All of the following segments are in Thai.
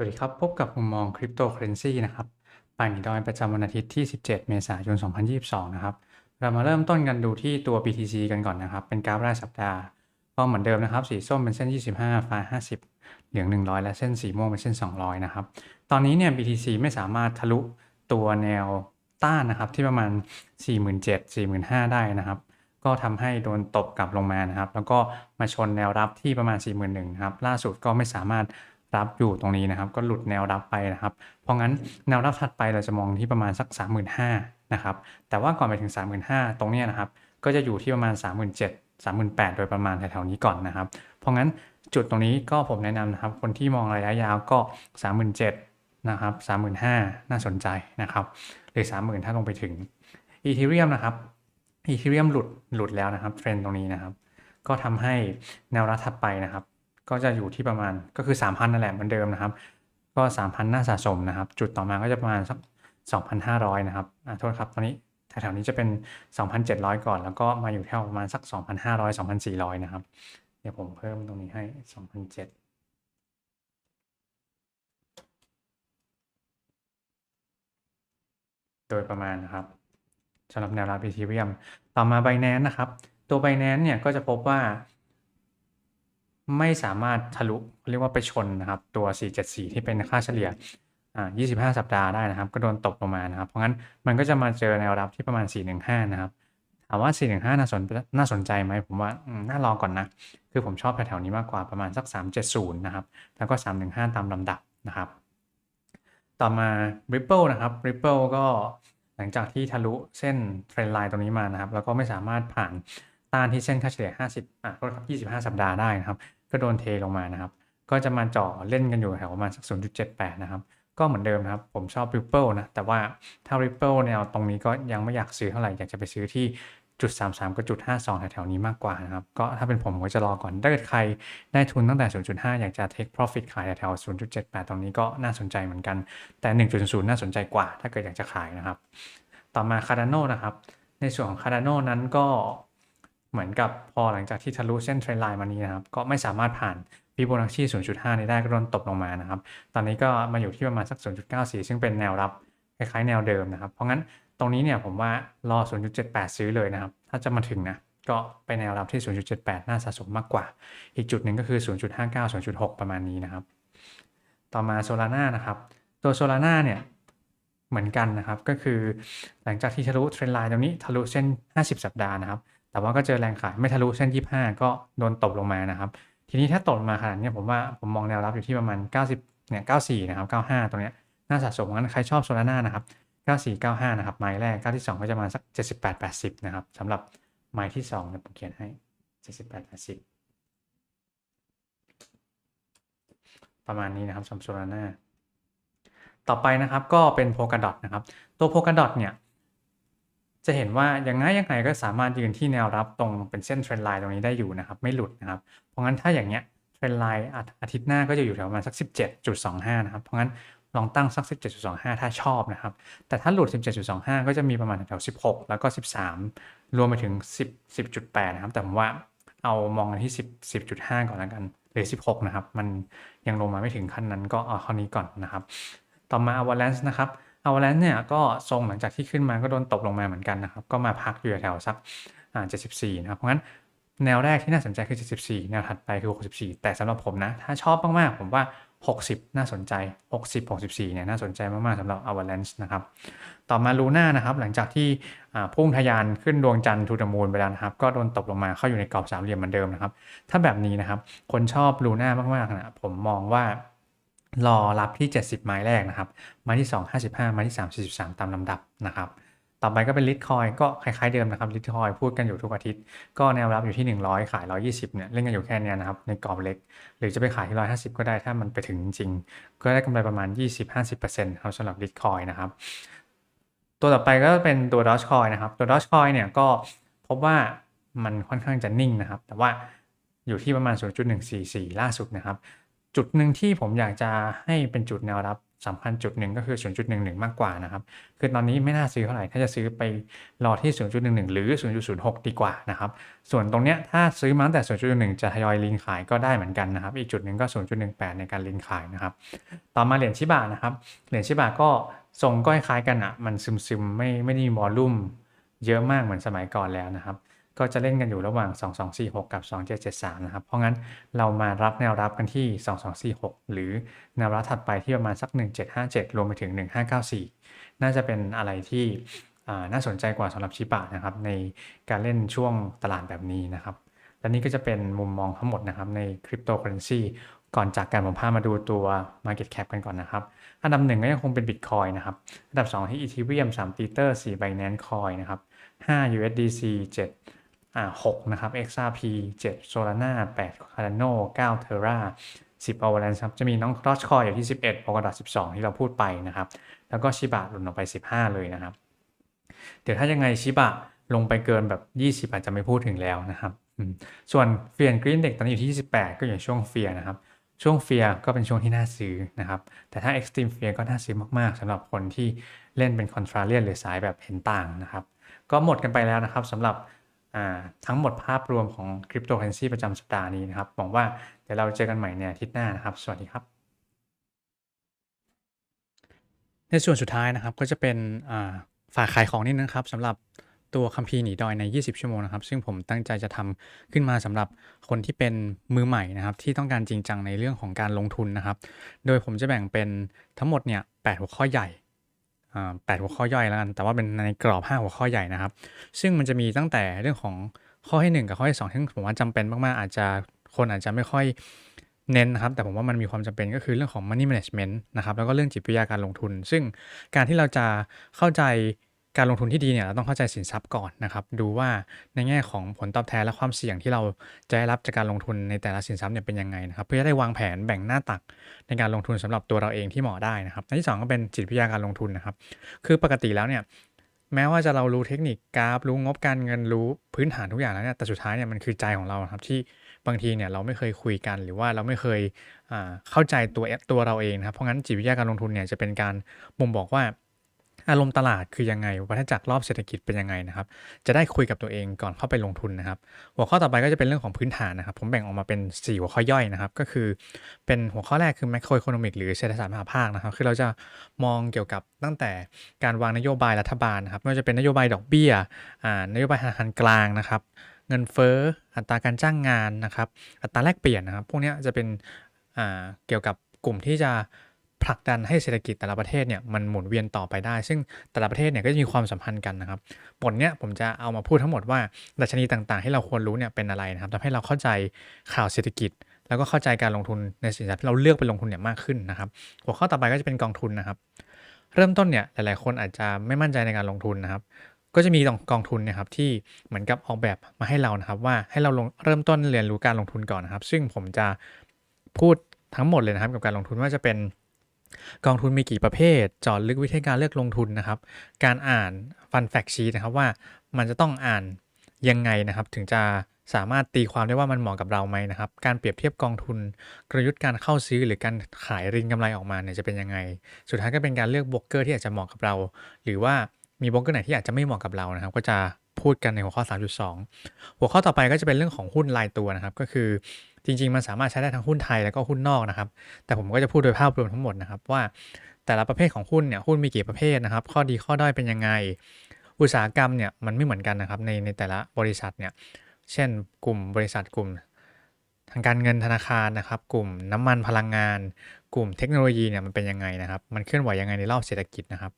สวัสดีครับ พบกับมุมมองคริปโตเคอเรนซีนะครับป่านดอยประจำวันอาทิตย์ที่ 17 เมษายน 2022 นะครับ เรามาเริ่มต้นกันดูที่ตัว BTC กันก่อนนะครับ เป็นกราฟรายสัปดาห์ ก็เหมือนเดิมนะครับ สีส้มเป็นเส้น 25 ฟ้า 50 เหลือง 100 และเส้นสีม่วงเป็นเส้น 200 นะครับ ตอนนี้เนี่ย BTC ไม่สามารถทะลุตัวแนวต้านนะครับ ที่ประมาณ 47,000 45,000 ได้นะครับ ก็ทำให้โดนตบกลับลงมานะครับ แล้วก็มาชนแนวรับที่ประมาณ 41,000นะครับ ล่าสุดก็ไม่สามารถ รับอยู่ตรงนี้นะครับ ก็หลุดแนวรับไปนะครับ เพราะงั้นแนวรับถัดไปเราจะมองที่ประมาณสัก 35,000นะครับแต่ว่าก่อนไปถึง 35,000ตรงนี้นะครับก็จะอยู่ที่ประมาณ 37,000 38,000โดยประมาณแถวๆนี้ก่อนนะครับ เพราะงั้นจุดตรงนี้ก็ผมแนะนำนะครับ คนที่มองระยะยาวก็ 37,000นะครับ35,000 น่าสนใจนะครับหรือ 30,000 ถ้าลงไปถึงอีเทเรียมนะครับอีเทเรียมหลุดหลุดแล้วนะครับเทรนตรงนี้นะครับ ก็ทำให้แนวรับถัดไปนะครับ ก็จะอยู่ที่ประมาณก็คือ 3,000นั่นแหละเหมือนเดิมนะครับ ก็ 3,000น่าสะสมนะครับ จุดต่อมาก็จะประมาณสัก2,500 นะครับอ่าโทษครับตอนนี้แถวๆนี้จะเป็น 2,700 ก่อน แล้วก็มาอยู่แถวประมาณสัก 2,500 2,400 นะครับ เดี๋ยวผมเพิ่มตรงนี้ให้ 2,700โดยประมาณนะครับสำหรับแนวรับอีเทเรียมต่อมา Binance นะครับ ตัว Binance เนี่ยก็จะพบว่า ไม่สามารถทะลุเรียกว่าไปชนนะครับตัว 474 ที่เป็นค่าเฉลี่ย25 สัปดาห์ได้นะครับ ก็โดนตกลงมานะครับ เพราะงั้นมันก็จะมาเจอแนวรับที่ประมาณ 415 นะครับถามว่า 415 น่าสนน่าสนใจไหมผมว่าน่าลองก่อนนะ คือผมชอบแถวๆนี้มากกว่าประมาณสัก 370 นะครับ แล้วก็ 315 ตามลำดับนะครับ ต่อมา Ripple นะครับ Ripple ก็หลังจากที่ทะลุเส้นเทรนไลน์ตรงนี้มานะครับ แล้วก็ไม่สามารถผ่านต้านที่เส้นค่าเฉลี่ย 50 อะโทษครับ 25 สัปดาห์ได้นะครับ ก็โดนเทลงมานะครับ ก็จะมาเจ่อเล่นกันอยู่แถวประมาณสัก0.78 นะครับ ก็เหมือนเดิมนะครับ ผมชอบ Ripple นะ แต่ว่าถ้า Ripple แนวตรงนี้ก็ยังไม่อยากซื้อเท่าไหร่ อยากจะไปซื้อที่จุด33กับจุด52 แถวๆนี้มากกว่านะครับ ก็ถ้าเป็นผมก็จะรอก่อน ถ้าเกิดใครได้ทุนตั้งแต่ 0.5 อยากจะ take profit ขายแถว0.78 ตรงนี้ก็น่าสนใจเหมือนกัน แต่ 1.0 น่าสนใจกว่า ถ้าเกิดอยากจะขายนะครับ ต่อมา Cardano นะครับ ในส่วนของ Cardano นั้นก็ เหมือนกับพอหลังจากที่ทะลุเส้นเทรนไลน์มานี้นะครับ ก็ไม่สามารถผ่าน Fibonacci 0.5 นี้ได้ก็โดนตบลงมานะครับ ตอนนี้ก็มาอยู่ที่ประมาณสัก 0.94 ซึ่งเป็นแนวรับคล้ายๆแนวเดิมนะครับ เพราะงั้นตรงนี้เนี่ยผมว่ารอ 0.78 ซื้อเลยนะครับ ถ้าจะมาถึงนะ ก็ไปแนวรับที่ 0.78 น่าสะสมมากกว่า อีกจุดหนึ่งก็คือ 0.59 0.6 ประมาณนี้นะครับ ต่อมา Solana นะครับ ตัว Solana เนี่ยเหมือนกันนะครับ ก็คือหลังจากที่ทะลุเทรนไลน์ตรงนี้ทะลุเส้น 50 สัปดาห์นะครับ แต่ว่าก็เจอแรงขายไม่ทะลุเส้น 25 ก็โดนตบลงมานะครับ ทีนี้ถ้าตกมาขนาดนี้ผมว่าผมมองแนวรับอยู่ที่ประมาณ 90เนี่ย94 นะครับ 95 ตรงเนี้ยน่าสะสมงั้นใครชอบโซลาร่านะครับ 94 95 นะครับไม้แรกก้าที่ 2 ก็จะมาสัก 78 80 นะครับสำหรับไม้ที่2เนี่ยผมเขียนให้ 78 80 ประมาณนี้นะครับสำหรับโซลาร่าต่อไปนะครับก็เป็นโพกาดอทนะครับ ตัวโพกาดอทเนี่ย จะเห็นว่ายังไงยังไงก็สามารถยืนที่แนวรับตรงเป็นเส้นเทรนไลน์ตรงนี้ได้อยู่นะครับ ไม่หลุดนะครับ เพราะงั้นถ้าอย่างเงี้ยเทรนไลน์อาทิตย์หน้าก็จะอยู่แถวประมาณสัก 17.25 นะครับ เพราะงั้นลองตั้งสัก 17.25 ถ้าชอบนะครับ แต่ถ้าหลุด 17.25 ก็จะมีประมาณแถว 16 แล้วก็ 13 รวมไปถึง 10 10.8 นะครับ แต่ผมว่าเอามองกันที่ 10 10.5 ก่อนแล้วกัน หรือ 16 นะครับ มันยังลงมาไม่ถึงขั้นนั้นก็เอาข้อนี้ก่อนนะครับ ต่อมา Avalanche นะครับ Avalanche เนี่ยก็ทรงหลังจากที่ขึ้นมาก็โดนตบลงมาเหมือนกันนะครับ ก็มาพักอยู่แถวสักอ่า74นะครับเพราะงั้นแนวแรกที่น่าสนใจคือ 74 แนวถัดไปคือ 64 แต่สำหรับผมนะ ถ้าชอบมากๆ ผมว่า 60 น่าสนใจ 60 64 เนี่ยน่าสนใจมากๆสำหรับ Avalanche นะครับ ต่อมา Luna นะครับ หลังจากที่พุ่งทะยานขึ้นดวงจันทร์ทูดมูลไปแล้วนะครับ ก็โดนตบลงมาเข้าอยู่ในกรอบสามเหลี่ยมเหมือนเดิมนะครับ ถ้าแบบนี้นะครับ คนชอบ Luna มากๆนะผมมองว่า รอรับที่ 70 ไม้แรกนะครับไม้ที่ 2 55 ไม้ที่ 3 43 ตามลำดับนะครับต่อไปก็เป็นลิทคอยก็คล้ายๆเดิมนะครับลิทคอยพูดกันอยู่ทุกอาทิตย์ ก็แนวรับอยู่ที่ 100 ขาย 120เนี่ยเล่นกันอยู่แค่นี้นะครับในกรอบเล็ก หรือจะไปขายที่ 150 ก็ได้ถ้ามันไปถึงจริง ก็ได้กำไรประมาณ 20-50%ครับสำหรับลิทคอยนะครับตัวต่อไปก็เป็นตัว Dogecoin นะครับตัว Dogecoin เนี่ยก็พบว่ามันค่อนข้างจะนิ่งนะครับ แต่ว่าอยู่ที่ประมาณ 0.144 ล่าสุดนะครับ จุดหนึ่งที่ผมอยากจะให้เป็นจุดแนวรับสำคัญจุดหนึ่งก็คือ 0.11 มากกว่านะครับ คือตอนนี้ไม่น่าซื้อเท่าไหร่ ถ้าจะซื้อไปรอที่ 0.11 หรือ 0.06 ดีกว่านะครับ ส่วนตรงเนี้ยถ้าซื้อมาตั้งแต่ 0.11จะทยอยลิงขายก็ได้เหมือนกันนะครับ อีกจุดหนึ่งก็ 0.18 ในการลิงขายนะครับ ต่อมาเหรียญชิบะนะครับ เหรียญชิบะก็ทรงก็คล้ายกันอะ มันซึมๆ ไม่ไม่ได้มีวอลลุ่มเยอะมากเหมือนสมัยก่อนแล้วนะครับ ก็จะเล่นกันอยู่ระหว่าง 2246 กับ 2773 นะครับ เพราะงั้นเรามารับแนวรับกันที่ 2246 หรือแนวรับถัดไปที่ประมาณสัก 1757 รวมไปถึง 1594 น่าจะเป็นอะไรที่น่าสนใจกว่าสำหรับชิบะนะครับในการเล่นช่วงตลาดแบบนี้นะครับ และนี่ก็จะเป็นมุมมองทั้งหมดนะครับในคริปโตเคอเรนซีก่อนจากกันผมพามาดูตัว Market Cap กันก่อนนะครับ อันดับหนึ่งก็ยังคงเป็น Bitcoin นะครับ อันดับ 2 ที่ Ethereum 3 Tether 4 Binance Coin นะครับ 5 USDC 7 อ่า6นะครับ XRP 7 Solana 8 Cardano 9 Terra 10 Avalanche ครับจะมีน้อง Dogecoin อยู่ที่ 11 Polkadot 12 ที่เราพูดไปนะครับ แล้วก็ชิบะหล่นลงไป 15 เลยนะครับ เดี๋ยวถ้ายังไงชิบะลงไปเกินแบบ 20 อาจจะไม่พูดถึงแล้วนะครับ ส่วนเฟียนกรีนเด็กตอนนี้อยู่ที่ 28 ก็อยู่ช่วงเฟียนะครับ ช่วงเฟียก็เป็นช่วงที่น่าซื้อนะครับ แต่ถ้า Extreme Fear ก็น่าซื้อมากๆสำหรับคนที่เล่นเป็น Contrarian หรือสายแบบเห็นต่างนะครับ ก็หมดกันไปแล้วนะครับสำหรับ ทั้งหมดภาพรวมของคริปโตเคอเรนซีประจำสัปดาห์นี้นะครับหวังว่าเดี๋ยวเราเจอกันใหม่ในอาทิตย์หน้านะครับ สวัสดีครับ ในส่วนสุดท้ายนะครับก็จะเป็นฝากขายของนิดนึงครับสำหรับตัวคัมภีร์หนีดอยใน 20 ชั่วโมงนะครับ ซึ่งผมตั้งใจจะทำขึ้นมาสำหรับคนที่เป็นมือใหม่นะครับ ที่ต้องการจริงจังในเรื่องของการลงทุนนะครับ โดยผมจะแบ่งเป็นทั้งหมดเนี่ยแหัวข้อใหญ่ แปดหัวข้อย่อยแล้วกัน แต่ว่าเป็นในกรอบ 5 หัวข้อใหญ่นะครับ ซึ่งมันจะมีตั้งแต่เรื่องของข้อที่ 1 กับข้อที่2ที่ผมว่าจำเป็นมากๆ อาจจะคนอาจจะไม่ค่อยเน้นนะครับ แต่ผมว่ามันมีความจำเป็นก็คือเรื่องของ money management นะครับ แล้วก็เรื่องจิตวิทยาการลงทุน ซึ่งการที่เราจะเข้าใจ การลงทุนที่ดีเนี่ยเราต้องเข้าใจสินทรัพย์ก่อนนะครับ ดูว่าในแง่ของผลตอบแทนและความเสี่ยงที่เราจะได้รับจากการลงทุนในแต่ละสินทรัพย์เนี่ยเป็นยังไงนะครับ เพื่อจะได้วางแผนแบ่งหน้าตักในการลงทุนสำหรับตัวเราเองที่เหมาะได้นะครับอันที่ 2 ก็เป็นจิตวิทยาการลงทุนนะครับ คือปกติแล้วเนี่ยแม้ว่าจะเรารู้เทคนิคกราฟรู้งบการเงินรู้พื้นฐานทุกอย่างแล้วเนี่ยแต่สุดท้ายเนี่ยมันคือใจของเราครับที่บางทีเนี่ยเราไม่เคยคุยกันหรือว่าเราไม่เคยเข้าใจตัวตัวเราเองนะครับเพราะงั้นจิตวิทยาการลงทุนเนี่ยจะเป็นการบ่งบอกว่า อารมณ์ตลาดคือยังไง วัฏจักรรอบเศรษฐกิจเป็นยังไงนะครับ จะได้คุยกับตัวเองก่อนเข้าไปลงทุนนะครับ หัวข้อต่อไปก็จะเป็นเรื่องของพื้นฐานนะครับ ผมแบ่งออกมาเป็น 4 หัวข้อย่อยนะครับ ก็คือเป็นหัวข้อแรกคือแมคโคร e คโนมิกหรือเศรษฐศาสตร์มหาภาคนะครับ คือเราจะมองเกี่ยวกับตั้งแต่การวางนโยบายรัฐบาลนะครับ ไม่ว่าจะเป็นนโยบายดอกเบี้ย นโยบายธนาคารกลางนะครับ เงินเฟ้อ อัตราการจ้างงานนะครับ อัตราแลกเปลี่ยนนะครับ พวกนี้จะเป็นเกี่ยวกับกลุ่มที่จะ ผลักดันให้เศรษฐกิจแต่ละประเทศเนี่ยมันหมุนเวียนต่อไปได้ ซึ่งแต่ละประเทศเนี่ยก็จะมีความสัมพันธ์กันนะครับบทเนี้ยผมจะเอามาพูดทั้งหมดว่าดัชนีต่างๆ ที่เราควรรู้เนี่ยเป็นอะไรนะครับทำให้เราเข้าใจข่าวเศรษฐกิจ แล้วก็เข้าใจการลงทุนในสินทรัพย์ที่เราเลือกไปลงทุนเนี่ยมากขึ้นนะครับหัวข้อต่อไปก็จะเป็นกองทุนนะครับ เริ่มต้นเนี่ยหลายๆ คนอาจจะไม่มั่นใจในการลงทุนนะครับก็จะมีกองทุนนะครับที่เหมือนกับออกแบบมาให้เรานะครับว่าให้เราลงเริ่มต้นเรียนรู้การลงทุนก่อนนะครับ ซึ่งผมจะพูดทั้งหมดเลยนะครับกับการลงทุนว่าจะเป็น กองทุนมีกี่ประเภทจอดลึกวิธีการเลือกลงทุนนะครับ การอ่านฟันแฟกชีนะครับว่ามันจะต้องอ่านยังไงนะครับ ถึงจะสามารถตีความได้ว่ามันเหมาะกับเราไหมนะครับ การเปรียบเทียบกองทุน กลยุทธ์การเข้าซื้อหรือการขายรินกำไรออกมาเนี่ยจะเป็นยังไง สุดท้ายก็เป็นการเลือกบล็อกเกอร์ที่อาจจะเหมาะกับเรา หรือว่ามีบล็อกเกอร์ไหนที่อาจจะไม่เหมาะกับเรานะครับ ก็จะพูดกันในหัวข้อ 3.2 หัวข้อต่อไปก็จะเป็นเรื่องของหุ้นรายตัวนะครับ ก็คือ จริง ๆ มันสามารถใช้ได้ทั้งหุ้นไทยแล้วก็หุ้นนอกนะครับ แต่ผมก็จะพูดโดยภาพรวมทั้งหมดนะครับว่าแต่ละประเภทของหุ้นเนี่ยหุ้นมีกี่ประเภทนะครับ ข้อดีข้อด้อยเป็นยังไง อุตสาหกรรมเนี่ยมันไม่เหมือนกันนะครับในในแต่ละบริษัทเนี่ยเช่น กลุ่มบริษัทกลุ่ม ทางการเงินธนาคารนะครับ กลุ่มน้ำมันพลังงาน กลุ่มเทคโนโลยีเนี่ยมันเป็นยังไงนะครับ มันเคลื่อนไหวยังไงในรอบเศรษฐกิจนะครับ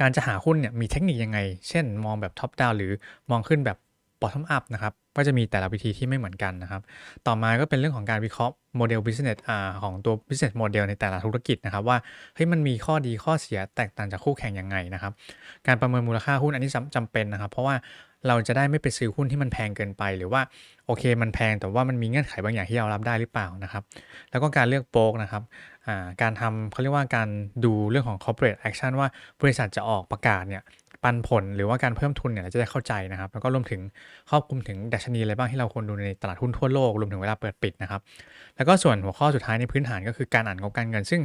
การจะหาหุ้นเนี่ยมีเทคนิคยังไง เช่น มองแบบท็อปดาวหรือมองขึ้นแบบ bottom up นะครับก็จะมีแต่ละวิธีที่ไม่เหมือนกันนะครับ ต่อมาก็เป็นเรื่องของการวิเคราะห์โมเดล business อ่าของตัว business model ในแต่ละธุรกิจนะครับ ว่าเฮ้ยมันมีข้อดีข้อเสียแตกต่างจากคู่แข่งยังไงนะครับ การประเมินมูลค่าหุ้นอันนี้จำเป็นนะครับ เพราะว่าเราจะได้ไม่ไปซื้อหุ้นที่มันแพงเกินไปหรือว่าโอเคมันแพงแต่ว่ามันมีเงื่อนไขบางอย่างที่เรารับได้หรือเปล่านะครับ แล้วก็การเลือกโป๊กนะครับการทำเขาเรียกว่าการดูเรื่องของ corporate action ว่าบริษัทจะออกประกาศเนี่ย ปันผลหรือว่าการเพิ่มทุนเนี่ยเราจะได้เข้าใจนะครับ แล้วก็รวมถึงครอบคลุมถึงดัชนีอะไรบ้างที่เราควรดูในตลาดหุ้นทั่วโลกรวมถึงเวลาเปิดปิดนะครับ แล้วก็ส่วนหัวข้อสุดท้ายในพื้นฐานก็คือการอ่านงบการเงิน ซึ่ง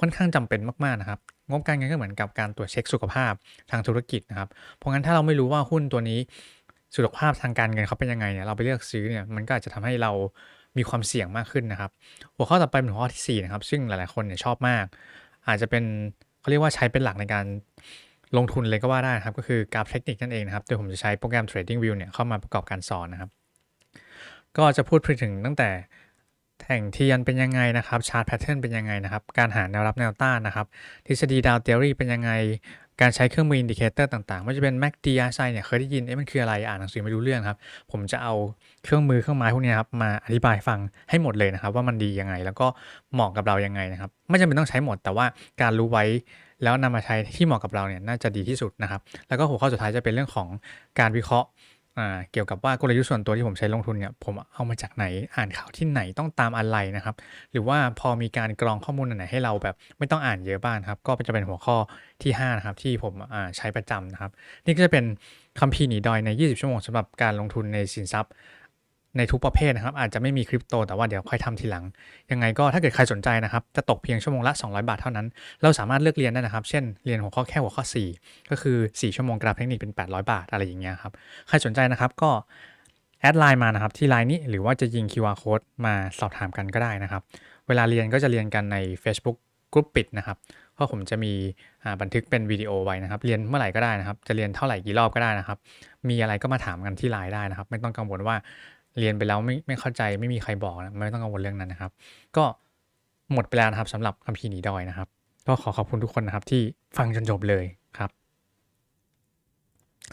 ค่อนข้างจำเป็นมากๆนะครับงบการเงินก็เหมือนกับการตรวจเช็คสุขภาพทางธุรกิจนะครับ เพราะงั้นถ้าเราไม่รู้ว่าหุ้นตัวนี้สุขภาพทางการเงินเขาเป็นยังไงเนี่ยเราไปเลือกซื้อเนี่ยมันก็อาจจะทำให้เรามีความเสี่ยงมากขึ้นนะครับ หัวข้อต่อไปเป็นหัวข้อที่4นะครับซึ่งหลายๆคนเนี่ยชอบมาก อาจจะเป็นเขาเรียกว่าใช้เป็นหลักในการ ลงทุนเลยก็ว่าได้นะครับ ก็คือกราฟเทคนิคนั่นเองนะครับ โดยผมจะใช้โปรแกรม Trading View เนี่ยเข้ามาประกอบการสอนนะครับ ก็จะพูดถึงตั้งแต่แท่งเทียนเป็นยังไงนะครับชาร์ตแพทเทิร์นเป็นยังไงนะครับ การหาแนวรับแนวต้านนะครับ ทฤษฎีดาวเทอรี่เป็นยังไง การใช้เครื่องมืออินดิเคเตอร์ต่างๆไม่ว่าจะเป็น MACD RSI เนี่ยเคยได้ยินเอ๊ะมันคืออะไรอ่านหนังสือไม่รู้เรื่องครับ ผมจะเอาเครื่องมือเครื่องไม้พวกนี้ครับมาอธิบายฟังให้หมดเลยนะครับ ว่ามันดียังไง แล้วก็เหมาะกับเรายังไงนะครับ ไม่จำเป็นต้องใช้หมดแต่ว่าการรู้ไว้ แล้วนำมาใช้ที่เหมาะกับเราเนี่ยน่าจะดีที่สุดนะครับ แล้วก็หัวข้อสุดท้ายจะเป็นเรื่องของการวิเคราะห์เกี่ยวกับว่ากลยุทธ์ส่วนตัวที่ผมใช้ลงทุนเนี่ยผมเอามาจากไหนอ่านข่าวที่ไหนต้องตามอะไรนะครับ หรือว่าพอมีการกรองข้อมูลอันไหนให้เราแบบไม่ต้องอ่านเยอะบ้างครับ ก็จะเป็นหัวข้อที่5นะครับที่ผมใช้ประจำนะครับ นี่ก็จะเป็นคัมภีร์หนีดอยใน 20 ชั่วโมงสำหรับการลงทุนในสินทรัพย์ ในทุกประเภทนะครับ อาจจะไม่มีคริปโตแต่ว่าเดี๋ยวค่อยทำทีหลัง ยังไงก็ถ้าเกิดใครสนใจนะครับ จะตกเพียงชั่วโมงละ 200 บาทเท่านั้น เราสามารถเลือกเรียนได้นะครับ เช่นเรียนหัวข้อแค่หัวข้อ 4 ก็คือ 4 ชั่วโมงกราฟเทคนิคเป็น 800 บาท อะไรอย่างเงี้ยครับใครสนใจนะครับก็แอดไลน์มานะครับที่ไลน์นี้หรือว่าจะยิง QR code มาสอบถามกันก็ได้นะครับ เวลาเรียนก็จะเรียนกันใน Facebook กลุ่มปิดนะครับเพราะผมจะมีบันทึกเป็นวิดีโอไว้นะครับ เรียนเมื่อไหร่ก็ได้นะครับ จะเรียนเท่าไหร่กี่รอบก็ได้นะครับ มีอะไรก็มาถามกันที่ไลน์ได้นะครับ ไม่ต้องกังวลว่า เรียนไปแล้วไม่ไม่เข้าใจไม่มีใครบอกนะไม่ต้องกังวลเรื่องนั้นนะครับ ก็หมดไปแล้วนะครับสำหรับคัมภีร์หนีดอยนะครับ ก็ขอขอบคุณทุกคนนะครับที่ฟังจนจบเลยครับ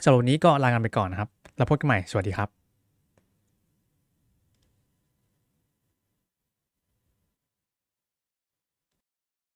สำหรับนนี้ก็ลากันไปก่อนนะครับ แล้วพบกันใหม่สวัสดีครับ